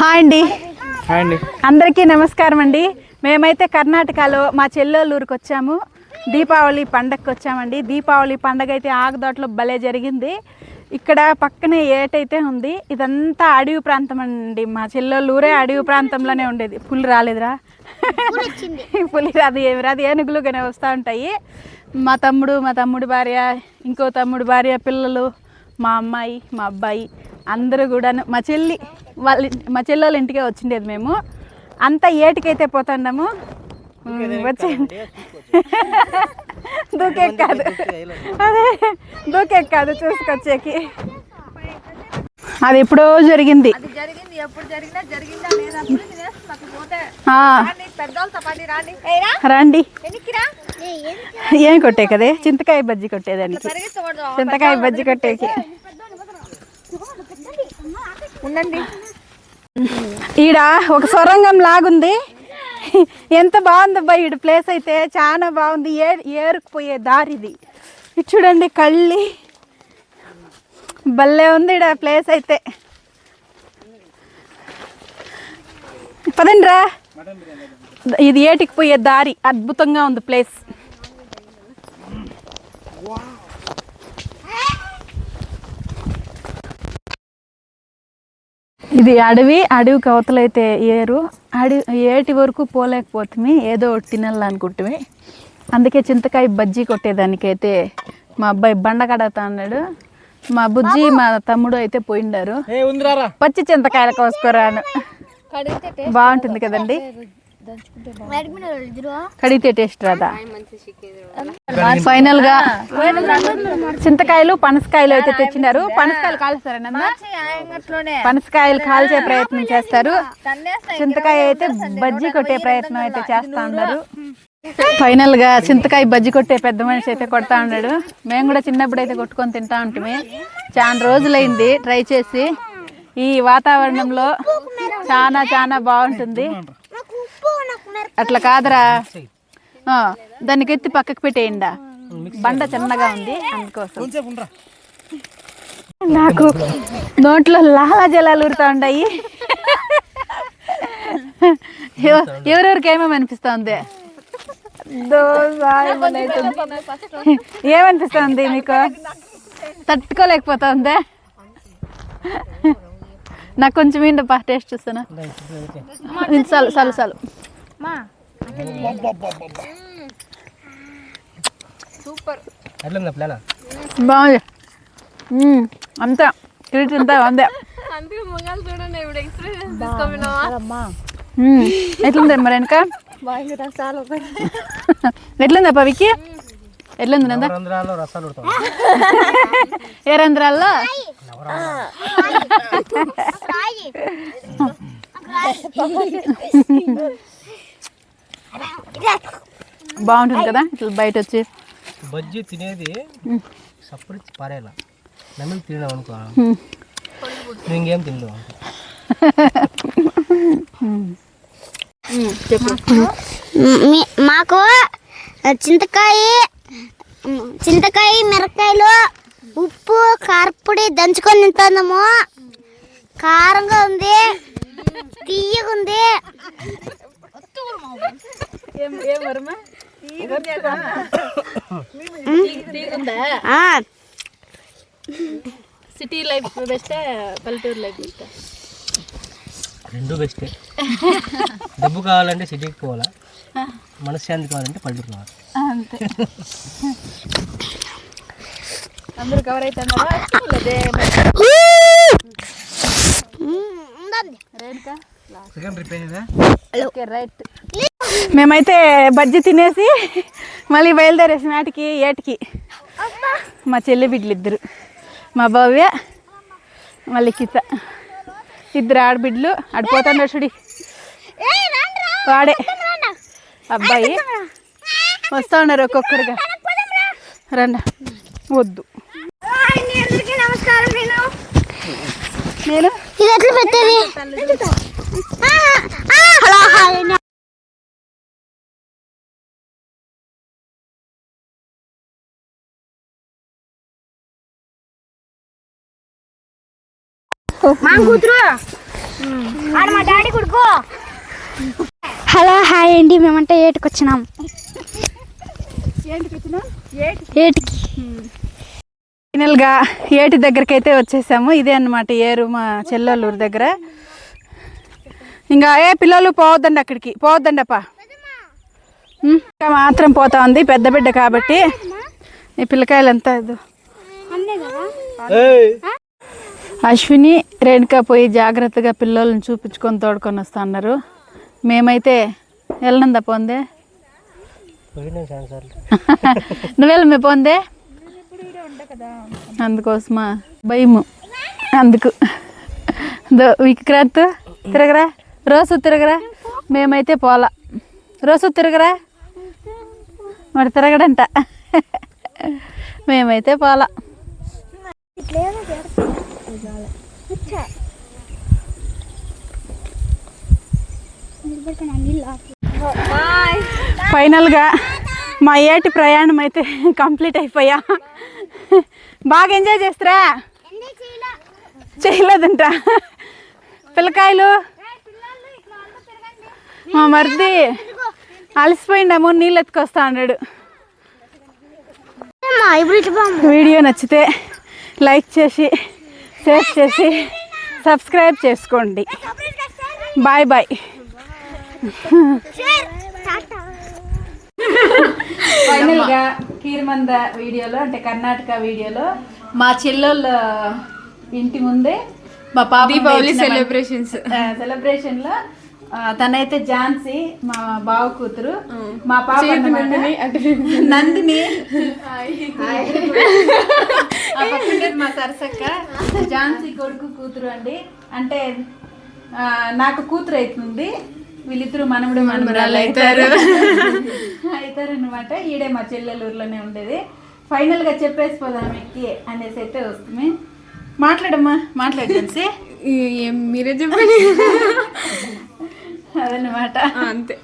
Hi అండి. Hi అండి. అందరికీ నమస్కారం అండి. మేమైతే కర్ణాటకలో మా చెల్లెళ్ళ ఊరికి వచ్చాము. దీపావళి పండగకి వచ్చామండి. దీపావళి పండగ అయితే ఆగదోటలో భలే జరిగింది. ఇక్కడ పక్కనే ఏటైతే ఉంది ఇదంతా అడవి ప్రాంతం అండి. మా చెల్లెళ్ళ ఊరే అడవి ప్రాంతంలోనే ఉండేది. పులి రాలేదురా. పులి రాదు ఏమి రాదు. ఏనుగులుగానే వస్తూ ఉంటాయి. మా తమ్ముడు మా తమ్ముడి భార్య ఇంకో తమ్ముడు భార్య పిల్లలు మా అమ్మాయి మా అబ్బాయి అందరూ కూడాను మా చెల్లి వాళ్ళ ఇంటి- మా చెల్లెళ్ళ ఇంటికే వచ్చిండేది మేము. అంతా ఏటికైతే పోతున్నాము వచ్చే దూకే కాదు. అదే దూకే కాదు చూసుకొచ్చేకి. అది ఎప్పుడో జరిగింది. రాండి, ఏం కొట్టే కదే చింతకాయ బజ్జి కొట్టేదానికి. చింతకాయ బజ్జి కొట్టేకి. ఉండండి. ఈడ ఒక సొరంగం లాగుంది. ఎంత బాగుందబ్బా ఈడ ప్లేస్ అయితే. చాలా బాగుంది. ఏ ఏరుకుపోయే దారిది. ఇది చూడండి కళ్ళి. భలే ఉంది ఈడ ప్లేస్ అయితే. పదండి రా ఇది ఏటికి పోయే దారి. అద్భుతంగా ఉంది ప్లేస్ ఇది అడవి అడవికి అవతలైతే ఏరు. అడవి ఏటి వరకు పోలేకపోతుంది ఏదో ఒకటి తినాలనుకుంటే అందుకే చింతకాయ బజ్జీ కొట్టేదానికైతే మా అబ్బాయి బండ కడతా అన్నాడు. మా బుజ్జి మా తమ్ముడు అయితే పోయిండారు. పచ్చి చింతకాయలు కోసుకురాను. బాగుంటుంది కదండి. కడిగితే టేస్ట్ రాదా? ఫైనల్గా చింతకాయలు పనసకాయలు అయితే తెచ్చినారు. పనసకాయలు కాలుస్తారన్న పనసకాయలు కాల్చే ప్రయత్నం చేస్తారు. చింతకాయ అయితే బజ్జీ కొట్టే ప్రయత్నం అయితే చేస్తా ఉన్నారు ఫైనల్గా చింతకాయ బజ్జీ కొట్టే పెద్ద మనిషి అయితే కొడతా ఉన్నాడు. మేము కూడా చిన్నప్పుడు అయితే కొట్టుకొని తింటా ఉంటుంది చాలా రోజులైంది ట్రై చేసి. ఈ వాతావరణంలో చాలా చాలా బాగుంటుంది. అట్లా కాదురా. దానికి ఎత్తి పక్కకు పెట్టేయండా. బండ చిన్నగా ఉంది అందుకోసం. నాకు నోట్లో లాలా జలాలు ఊరుతా ఉన్నాయి ఎవ- ఎవరెవరికి ఏమేమి అనిపిస్తుంది? ఏమనిపిస్తుంది మీకు? తట్టుకోలేకపోతుంది? నాకు కొంచెం ఏంటప్పా టేస్ట్ చూస్తాను ఇది చాలు చాలు చాలు ఎట్లుందా ప్లానా బాగుంది మ్మ్. అంతా కిరీటి అంతా అందే అందుకే ముంగాలు చూడండి ఇప్పుడు ఎక్స్పీరియన్స్ తీసుకోమన్నావా మ్మ్. ఎట్లుంది మరి వెనక బాగా చాలా ఎట్లుందా పవికి ఎట్లుంది నందా రంధ్రాల్లో రసాలు ఉడతాం ఏ రంధ్రాల్లో బాగుంటుంది కదా? ఇట్లా బయట వచ్చి. బజ్జీ తినేది సప్పుడు పారేలా. నమ్మికి తినాం అనుకో. నువ్వు ఇంకేం మీ- మాకు చింతకాయ చింతకాయ మిరకాయలు ఉప్పు కారపొడి దంచుకొని తింటాము కారంగా ఉంది. తీయగా ఉంది. సిటీ లైఫ్ బెస్ట్ పల్లెటూరు లైఫ్ బెస్ట్. రెండు బెస్టే. డబ్బు కావాలంటే సిటీకి పోవాలా? మనశ్శాంతి కావాలంటే పల్లెటూరు రావాలి? అంతే. అందరూ కవర్ అవుతున్నారా. సెకండ్ రిపేర్ ఓకే రైట్ మేమైతే బజ్జి తినేసి మళ్ళీ బయలుదేరేసి నాటికి ఏటికి. మా చెల్లి బిడ్డలు ఇద్దరు. మా భవ్య మళ్ళీ కిత. ఇద్దరు ఆడబిడ్డలు. ఆడిపోతాడు చూడి. వాడే. అబ్బాయి. వస్తా ఉన్నారు ఒక్కొక్కరుగా. రండి. వద్దు. నమస్కారం నేను? నేను ఇది ఎట్లా పెట్టేది? మా కూతురు మా డాడీ కొడుకు. హలో హాయ్ అండి. మేమంటే ఏటికి వచ్చినాం. ఏటికి ఫైనల్గా ఏటి దగ్గరికి అయితే వచ్చేసాము. ఇదే అన్నమాట ఏరు మా చెల్లెళ్ళ ఊరి దగ్గర. ఇంకా ఏ పిల్లలు పోవద్దండి అక్కడికి. పోవద్దండి అప్ప. ఇంకా మాత్రం పోతా ఉంది. పెద్ద బిడ్డ కాబట్టి ఈ పిల్లకాయలు ఎంత అశ్విని రేణుక పోయి జాగ్రత్తగా పిల్లల్ని చూపించుకొని తోడుకొని వస్తా అన్నారు. మేమైతే వెళ్ళనందా పోందే? పోయినా చాలా సార్లు. నువ్వెళ్ళ మే పోందే? అందుకోసమా? భయము. అందుకు. విక్రాంత్ తిరగరా? రోజు తిరగరా? మేమైతే పోలా. రోజు తిరగరా? మరి తిరగడంట. మేమైతే పోలా. ఫైనల్గా మా ఏటి ప్రయాణం అయితే కంప్లీట్ అయిపోయా. బాగా ఎంజాయ్ చేస్తారా? చేయలేదంట. పిల్లకాయలు? మా మరిది అలసిపోయిండేమో నీళ్ళు ఎత్తుకొస్తా అన్నాడు. వీడియో నచ్చితే లైక్ చేసి షేర్ చేసి సబ్స్క్రైబ్ చేసుకోండి. బాయ్ బాయ్ ఫైనల్గా కీర్మంద వీడియోలో అంటే కర్ణాటక వీడియోలో మా చెల్లెళ్ళ ఇంటి ముందే మా పాప దీపావళి సెలబ్రేషన్స్ సెలబ్రేషన్లో ఆ, తనైతే ఝాన్సీ మా బావ కూతురు. మా పాప అన్నమాట. నందిని. ఆ పక్కనే మా సరసక్క. ఝాన్సీ కొడుకు కూతురు అండి. అంటే నాకు కూతురు అవుతుంది వీళ్ళిద్దరు మనముడు మనమరాలు అవుతారు అవుతారు అనమాట ఈడే మా చెల్లెల ఊర్లోనే ఉండేది. ఫైనల్గా చెప్పేసి పోదాం ఎక్కి అనేసి అయితే వస్తుంది. మాట్లాడమ్మా మాట్లాడు ఝాన్సీ మీరే చెప్పండి. అదనమాట అంతే.